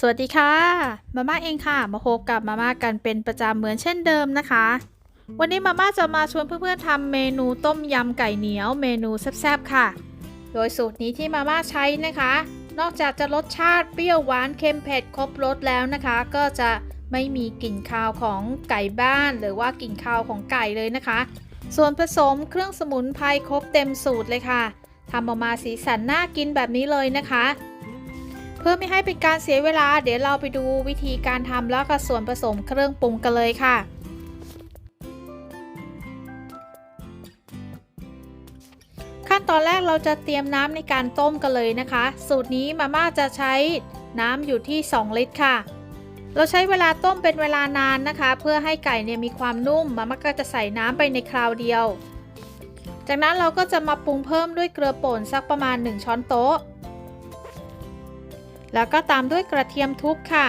สวัสดีค่ะ มาม่าเองค่ะ มาพบกับมาม่ากันเป็นประจำเหมือนเช่นเดิมนะคะ วันนี้มาม่าจะมาชวนเพื่อนๆทำเมนูต้มยำไก่เหนียวเมนูแซ่บๆค่ะ โดยสูตรนี้ที่มาม่าใช้นะคะ นอกจากจะรสชาติเปรี้ยวหวานเค็มเผ็ดครบรสแล้วนะคะ ก็จะไม่มีกลิ่นคาวของไก่บ้าน หรือว่ากลิ่นคาวของไก่เลยนะคะ ส่วนผสมเครื่องสมุนไพรครบเต็มสูตรเลยค่ะทำออกมาสีสันน่ากินแบบนี้เลยนะคะ พื่อไม่ให้เป็นการเสียเวลา เดี๋ยวเราไปดูวิธีการทำแล้วก็ส่วนผสมเครื่องปรุงกันเลยค่ะขั้นตอนแรกเราจะเตรียมน้ำในการต้มกันเลยนะคะ สูตรนี้มาม่าจะใช้น้ำอยู่ที่ 2 ลิตรค่ะ เราใช้เวลาต้มเป็นเวลานานนะคะ เพื่อให้ไก่เนี่ยมีความนุ่ม มาม่าก็จะใส่น้ำไปในคราวเดียว จากนั้นเราก็จะมาปรุงเพิ่มด้วยเกลือป่นสักประมาณ 1 ช้อนโต๊ะ แล้วก็ตามด้วยกระเทียมทุบค่ะ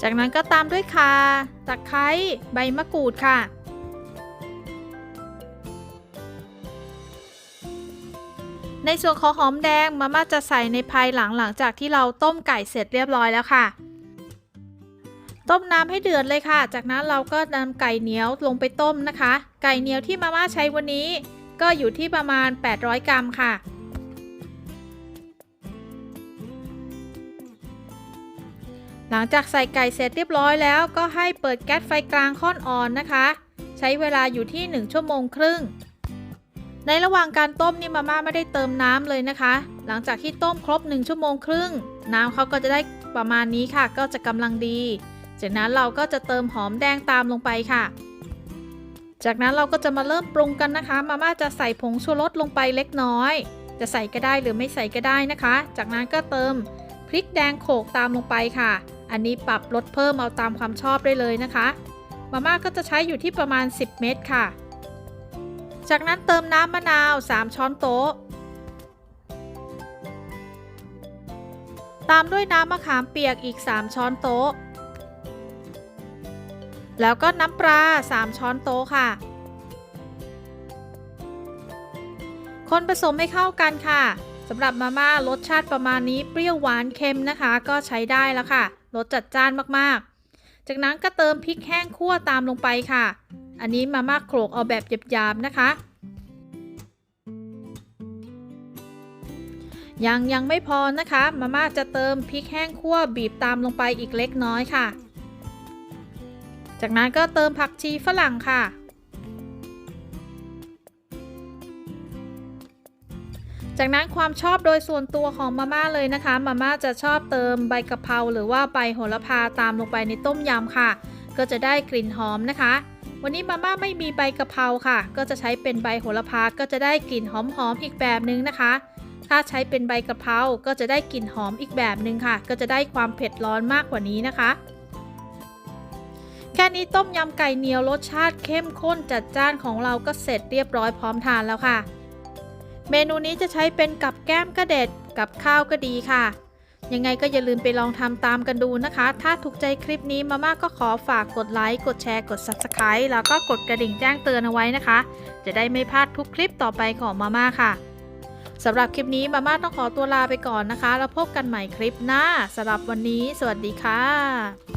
จากนั้นก็ตามด้วยข่าตะไคร้ใบมะกรูดค่ะ ในส่วนของหอมแดงมาม่าจะใส่ในภายหลังหลังจากที่เราต้มไก่เสร็จเรียบร้อยแล้วค่ะ ต้มน้ำให้เดือดเลยค่ะ จากนั้นเราก็นำไก่เหนียวลงไปต้มนะคะ ไก่เหนียวที่มาม่าใช้วันนี้ ก็อยู่ที่ประมาณ 800 กรัมค่ะ หลังจากใส่ไก่เสร็จเรียบร้อยแล้วก็ให้เปิดแก๊สไฟกลางค่อนอ่อนนะคะ ใช้เวลาอยู่ที่ 1 ชั่วโมงครึ่ง ในระหว่างการต้มนี่มาม่าไม่ได้เติมน้ำเลยนะคะ หลังจากที่ต้มครบ 1 ชั่วโมงครึ่ง น้ำเขาก็จะได้ประมาณนี้ค่ะ ก็จะกำลังดี จากนั้นเราก็จะเติมหอมแดงตามลงไปค่ะ จากนั้นเราก็จะมาเริ่มปรุงกันนะคะ มาม่าจะใส่ผงชูรสลงไปเล็กน้อย จะใส่ก็ได้หรือไม่ใส่ก็ได้นะคะ จากนั้นก็เติมพริกแดงโขกตามลงไปค่ะ อันนี้ปรับลดเพิ่มเอาตามความชอบได้เลยนะคะ มาม่าก็จะใช้อยู่ที่ประมาณ 10 เม็ดค่ะ จากนั้นเติมน้ำมะนาว 3 ช้อนโต๊ะ ตามด้วยน้ำมะขามเปียกอีก 3 ช้อนโต๊ะ แล้วก็น้ำปลา 3 ช้อนโต๊ะค่ะคนผสมให้เข้ากันค่ะสำหรับมาม่ารสชาติประมาณนี้เปรี้ยวหวานเค็มนะคะ ก็ใช้ได้แล้วค่ะ รสจัดจ้านมากๆ จากนั้นก็เติมพริกแห้งคั่วตามลงไปค่ะ อันนี้มาม่าโขลกเอาแบบหยาบๆนะคะ ยังยังไม่พอนะคะ มาม่าจะเติมพริกแห้งคั่วบีบตามลงไปอีกเล็กน้อยค่ะ จากนั้นก็เติมผักชีฝรั่งค่ะ จากนั้นความชอบโดยส่วนตัวของมาม่าเลยนะคะ มาม่าจะชอบเติมใบกะเพราหรือว่าใบโหระพาตามลงไปในต้มยำค่ะ ก็จะได้กลิ่นหอมนะคะ วันนี้มาม่าไม่มีใบกะเพราค่ะ ก็จะใช้เป็นใบโหระพาก็จะได้กลิ่นหอมๆอีกแบบนึงนะคะ ถ้าใช้เป็นใบกะเพราก็จะได้กลิ่นหอมอีกแบบนึงค่ะ ก็จะได้ความเผ็ดร้อนมากกว่านี้นะคะแค่นี้ต้มยำไก่เหนียวรสชาติเข้มข้นจัดจ้านของเราก็เสร็จเรียบร้อยพร้อมทานแล้วค่ะ เมนูนี้จะใช้เป็นกับแก้มก็เด็ด กับข้าวก็ดีค่ะ ยังไงก็อย่าลืมไปลองทำตามกันดูนะคะ ถ้าถูกใจคลิปนี้มาม่าก็ขอฝากกดไลค์กดแชร์กด Subscribe แล้วก็กดกระดิ่งแจ้งเตือนเอาไว้นะคะ จะได้ไม่พลาดทุกคลิปต่อไปของมาม่าค่ะสำหรับคลิปนี้มาม่าต้องขอตัวลาไปก่อนนะคะ แล้วพบกันใหม่คลิปหน้าสำหรับวันนี้ สวัสดีค่ะ